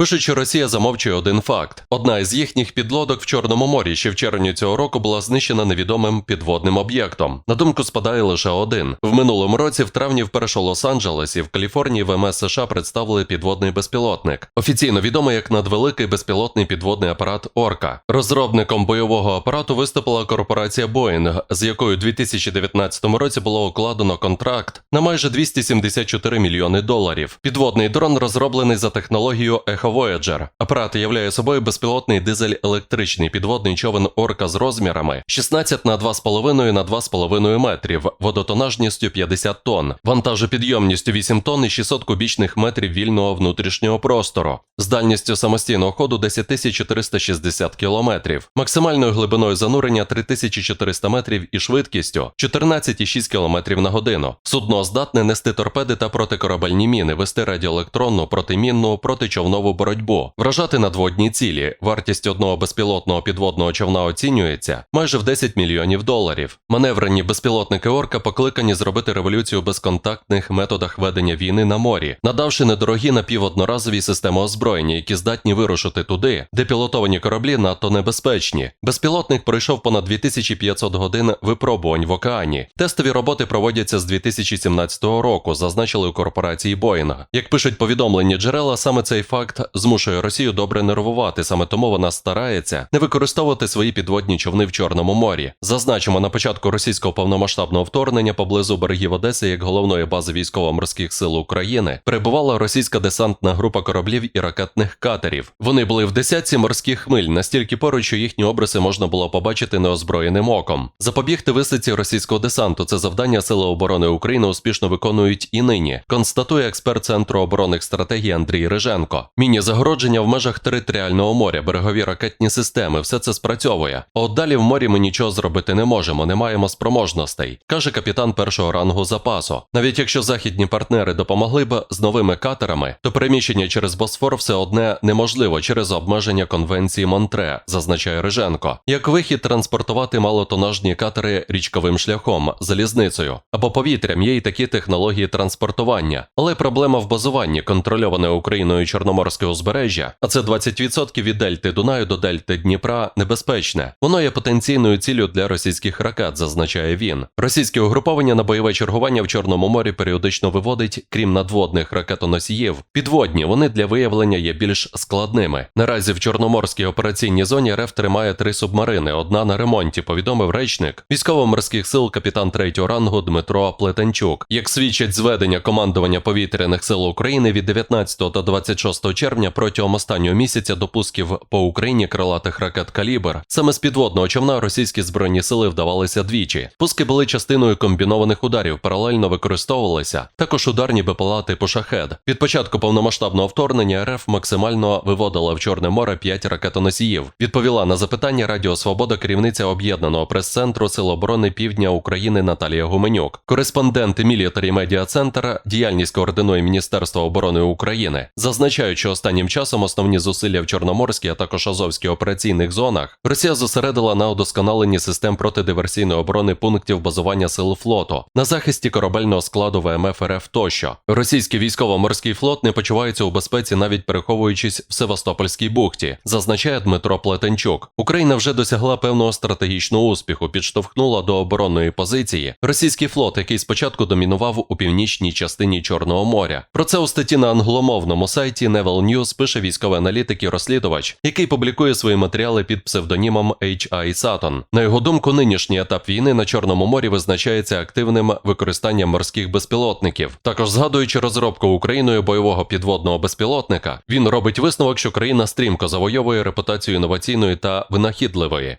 Пишуть, що Росія замовчує один факт: одна із їхніх підлодок в Чорному морі ще в червні цього року була знищена невідомим підводним об'єктом. На думку спадає лише один. В минулому році, в травні, вперше Лос-Анджелесі, в Каліфорнії ВМС США представили підводний безпілотник. Офіційно відомий як надвеликий безпілотний підводний апарат Орка. Розробником бойового апарату виступила корпорація Boeing, з якою у 2019 році було укладено контракт на майже 274 мільйони доларів. Підводний дрон розроблений за технологією Echo Voyager. Апарат являє собою безпілотний дизель-електричний підводний човен Орка з розмірами 16 на 2,5 на 2,5 метрів, водотонажністю 50 тонн, вантажопідйомністю 8 тонн і 600 кубічних метрів вільного внутрішнього простору, з дальністю самостійного ходу 10 460 кілометрів, максимальною глибиною занурення 3400 метрів і швидкістю 14,6 км на годину. Судно здатне нести торпеди та протикорабельні міни, вести радіоелектронну, протимінну, протичовнову боротьбу, вражати надводні цілі. Вартість одного безпілотного підводного човна оцінюється майже в 10 мільйонів доларів. Маневрені безпілотники Орка покликані зробити революцію в безконтактних методах ведення війни на морі, надавши недорогі напіводноразові системи озброєння, які здатні вирушити туди, де пілотовані кораблі надто небезпечні. Безпілотник пройшов понад 2500 годин випробувань в океані. Тестові роботи проводяться з 2017 року, зазначили у корпорації Boeing. Як пишуть повідомлені джерела, саме цей факт змушує Росію добре нервувати, саме тому вона старається не використовувати свої підводні човни в Чорному морі. Зазначимо, на початку російського повномасштабного вторгнення поблизу берегів Одеси, як головної бази військово-морських сил України, перебувала російська десантна група кораблів і ракетних катерів. Вони були в десятці морських миль, настільки поруч, що їхні обриси можна було побачити неозброєним оком. Запобігти висадці російського десанту це завдання Сили оборони України успішно виконують і нині, констатує експерт Центру оборонних стратегій Андрій Риженко. Міні-загородження в межах територіального моря, берегові ракетні системи, все це спрацьовує. А от далі в морі ми нічого зробити не можемо, не маємо спроможностей, каже капітан першого рангу запасу. Навіть якщо західні партнери допомогли б з новими катерами, то переміщення через Босфор все одне неможливо через обмеження конвенції Монтре, зазначає Риженко. Як вихід транспортувати малотонажні катери річковим шляхом, залізницею або повітрям є й такі технології транспортування, але проблема в базуванні контрольоване Україною Чорноморське узбережжя, а це 20% від дельти Дунаю до дельти Дніпра, небезпечне. Воно є потенційною ціллю для російських ракет, зазначає він. Російське угруповання на бойове чергування в Чорному морі періодично виводить, крім надводних ракетоносіїв, підводні. Вони для виявлення є більш складними. Наразі в Чорноморській операційній зоні РФ тримає три субмарини. Одна на ремонті. Повідомив речник військово-морських сил капітан третього рангу Дмитро Плетенчук. Як свідчать зведення командування повітряних сил України від 19 до 26 червня протягом останнього місяця допусків по Україні крилатих ракет калібр. Саме з підводного човна російські збройні сили вдавалися двічі. Пуски були частиною комбінованих ударів, паралельно використовувалися також ударні БПЛА типу шахед. Від початку повномасштабного вторгнення РФ максимально виводила в Чорне море 5 ракетоносіїв. Відповіла на запитання Радіо Свобода керівниця об'єднаного прес-центру Сил оборони Півдня України Наталія Гуменюк. Кореспондент Мілітарі Медіа Центр діяльність координує Міністерство оборони України. Зазначають, що останнім часом основні зусилля в Чорноморській, а також Азовській операційних зонах Росія зосередила на удосконаленні систем протидиверсійної оборони пунктів базування сил флоту на захисті корабельного складу ВМФ РФ тощо. Російський військово-морський флот не почувається у безпеці, навіть переховуючись в Севастопольській бухті, зазначає Дмитро Плетенчук. Україна вже досягла певного стратегічного успіху, підштовхнула до оборонної позиції російський флот, який спочатку домінував у північній частині Чорного моря. Про це у статті на англомовному сайті Naval News пише військовий аналітик і розслідувач, який публікує свої матеріали під псевдонімом H.I. Sutton. На його думку, нинішній етап війни на Чорному морі визначається активним використанням морських безпілотників. Також згадуючи розробку Україною бойового підводного безпілотника, він робить висновок, що країна стрімко завойовує репутацію інноваційної та винахідливої.